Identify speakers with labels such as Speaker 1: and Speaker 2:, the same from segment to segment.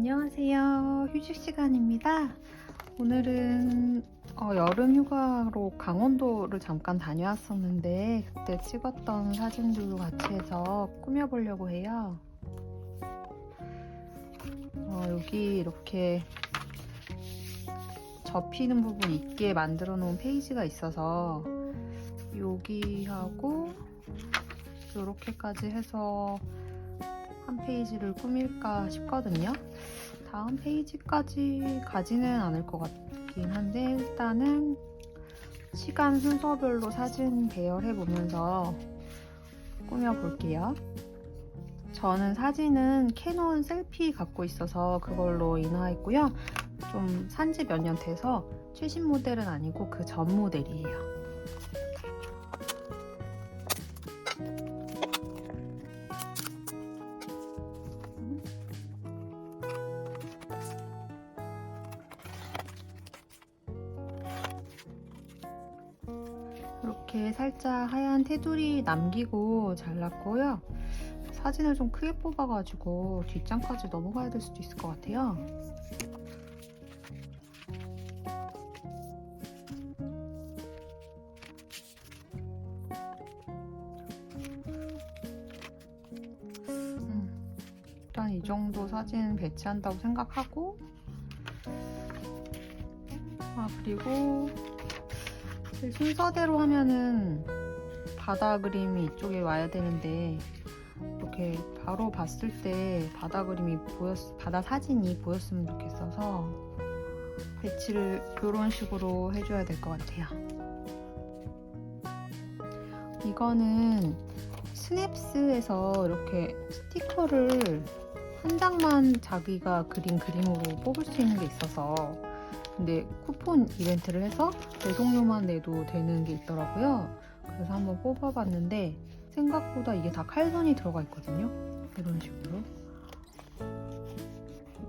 Speaker 1: 안녕하세요. 휴식 시간입니다. 오늘은 어, 여름 휴가로 강원도를 잠깐 다녀왔었는데 그때 찍었던 사진들도 같이 해서 꾸며보려고 해요. 어, 여기 이렇게 접히는 부분 있게 만들어 놓은 페이지가 있어서 여기하고 이렇게까지 해서 한 페이지를 꾸밀까 싶거든요. 다음 페이지까지 가지는 않을 것 같긴 한데 일단은 시간 순서별로 사진 배열해 보면서 꾸며 볼게요. 저는 사진은 캐논 셀피 갖고 있어서 그걸로 인화했고요. 좀 산지 몇 년 돼서 최신 모델은 아니고 그 전 모델이에요. 테두리 남기고 잘랐고요. 사진을 좀 크게 뽑아가지고 뒷장까지 넘어가야 될 수도 있을 것 같아요. 음, 일단 이 정도 사진 배치한다고 생각하고 아 그리고 그 순서대로 하면은 바다 그림이 이쪽에 와야 되는데 이렇게 바로 봤을 때 바다 그림이 보였 바다 사진이 보였으면 좋겠어서 배치를 이런 식으로 해줘야 될 것 같아요. 이거는 스냅스에서 이렇게 스티커를 한 장만 자기가 그린 그림으로 뽑을 수 있는 게 있어서 근데 쿠폰 이벤트를 해서 배송료만 내도 되는 게 있더라고요. 그래서 한번 뽑아봤는데 생각보다 이게 다 칼선이 들어가 있거든요. 이런 식으로.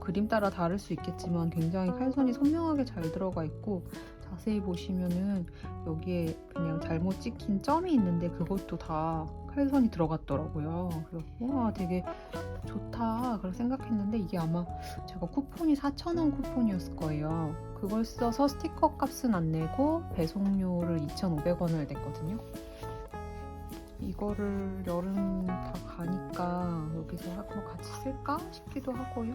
Speaker 1: 그림 따라 다를 수 있겠지만 굉장히 칼선이 선명하게 잘 들어가 있고 자세히 보시면은 여기에 그냥 잘못 찍힌 점이 있는데 그것도 다 칼선이 들어갔더라고요. 그래서 와 되게 좋다 그렇게 생각했는데 이게 아마 제가 쿠폰이 4,000원 쿠폰이었을 거예요. 그걸 써서 스티커 값은 안 내고 배송료를 2,500원을 냈거든요. 이거를 여름 다 가니까 여기서 한번 같이 쓸까 싶기도 하고요.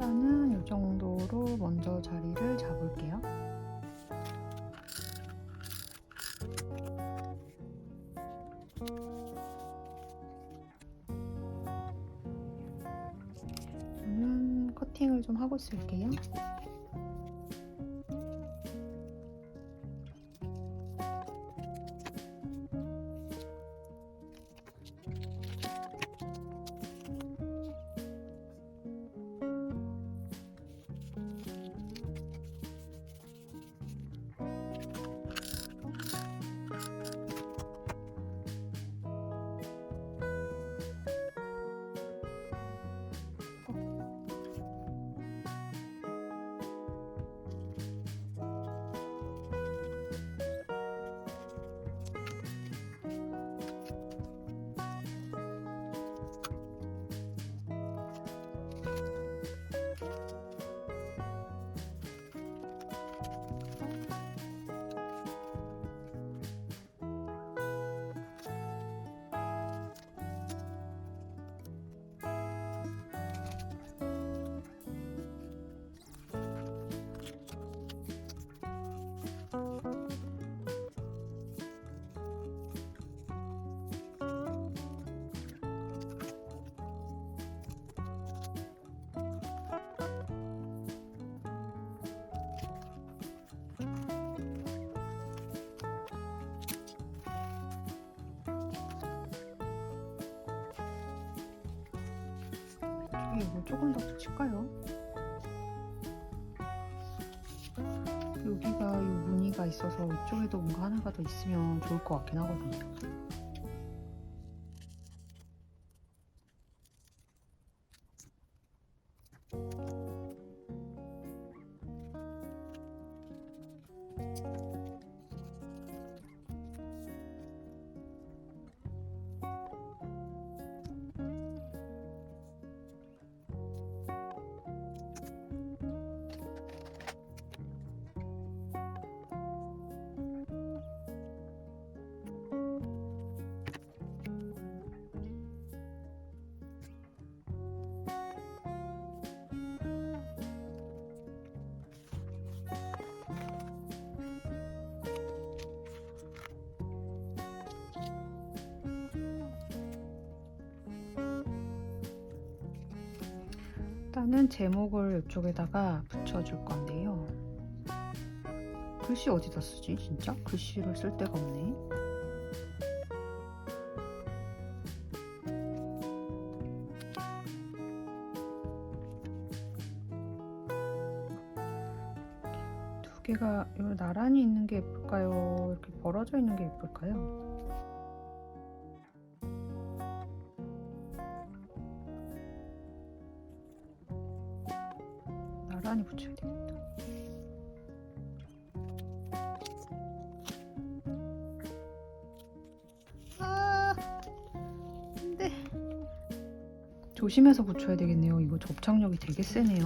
Speaker 1: 일단은 이 정도로 먼저 자리를 잡을게요. 저는 커팅을 좀 하고 쓸게요. 이거 조금 더 붙일까요? 여기가 이 무늬가 있어서 이쪽에도 뭔가 하나가 더 있으면 좋을 것 같긴 하거든요. 일단은 제목을 이쪽에다가 붙여줄 건데요. 글씨 어디다 쓰지? 진짜? 글씨를 쓸 데가 없네. 두 개가 나란히 있는 게 예쁠까요? 이렇게 벌어져 있는 게 예쁠까요? 나란히 붙여야 되겠다. 아, 안돼. 조심해서 붙여야 되겠네요. 이거 접착력이 되게 세네요.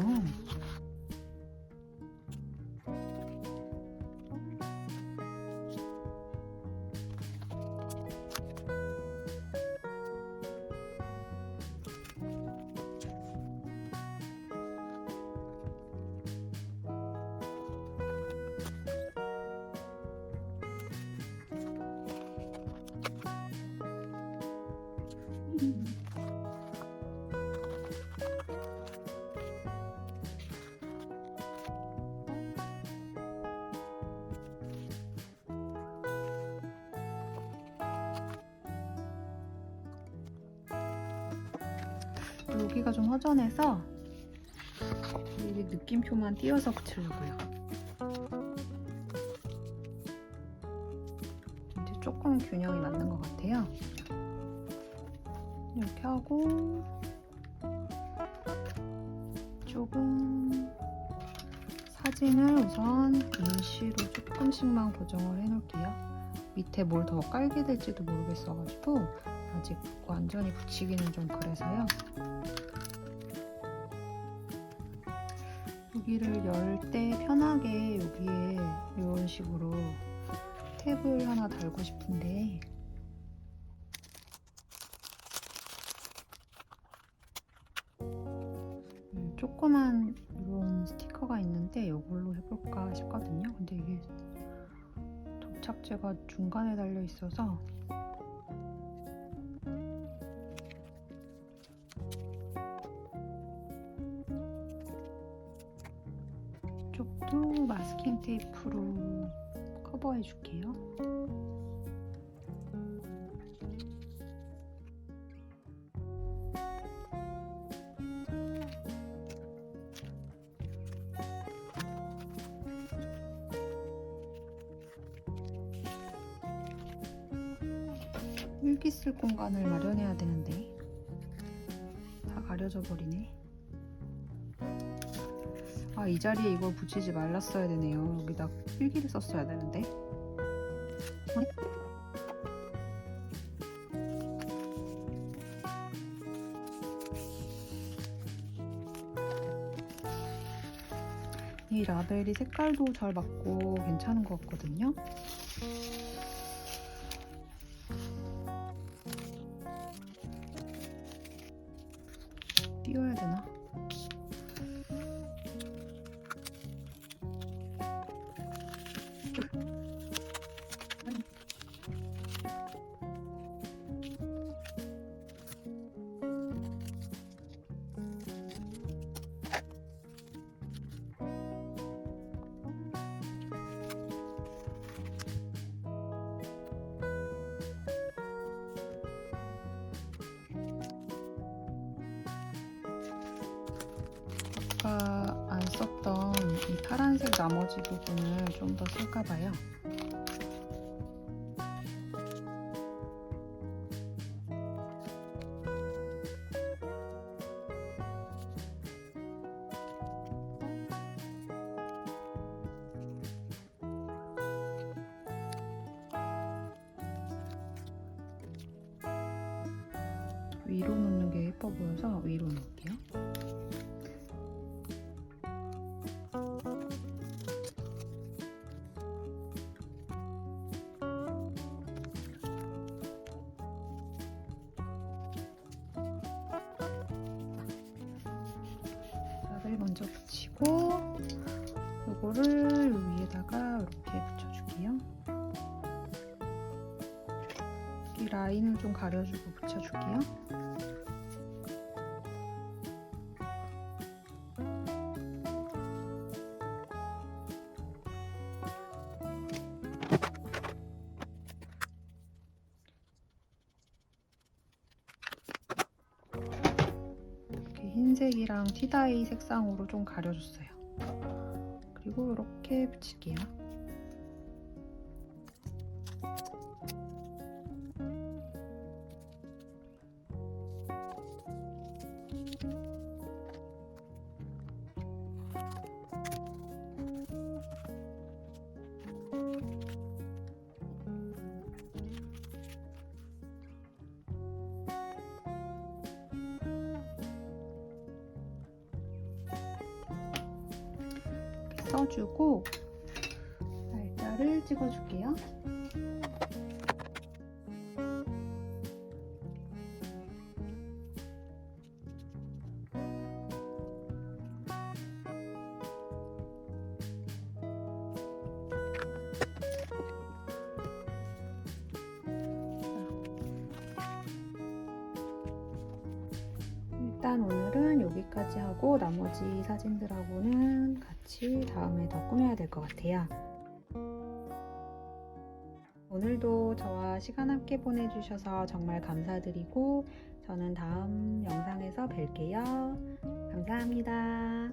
Speaker 1: 여기가 좀 허전해서 이 느낌표만 띄어서 붙이려고요. 이제 조금 균형이 맞는 것 같아요. 이렇게 하고 조금 사진을 우선 인시로 조금씩만 고정을 해놓을게요. 밑에 뭘 더 깔게 될지도 모르겠어가지고 아직 완전히 붙이기는 좀 그래서요. 여기를 열 때 편하게 여기에 이런 식으로 탭을 하나 달고 싶은데 조그만 이런 스티커가 있는데 이걸로 해볼까 싶거든요. 근데 이게 접착제가 중간에 달려 있어서 이쪽도 마스킹 테이프로 커버해 줄게요. 일기 쓸 공간을 마련해야 되는데 다 가려져 버리네. 아, 이 자리에 이걸 붙이지 말랐어야 되네요. 여기다 필기를 썼어야 되는데. 이 라벨이 색깔도 잘 맞고 괜찮은 것 같거든요. 했던 이 파란색 나머지 부분을 좀 더 쓸까 봐요. 위로 놓는 게 예뻐 보여서 위로 놓을게요. 먼저 붙이고 요거를 위에다가 이렇게 붙여줄게요. 이 라인을 좀 가려주고 붙여줄게요. 티다이 색상으로 좀 가려줬어요. 그리고 이렇게 붙일게요. 써주고 날짜를 찍어줄게요. 일단 오늘은 여기까지 하고 나머지 사진들하고는 같이 다음에 더 꾸며야 될 것 같아요. 오늘도 저와 시간 함께 보내주셔서 정말 감사드리고 저는 다음 영상에서 뵐게요. 감사합니다.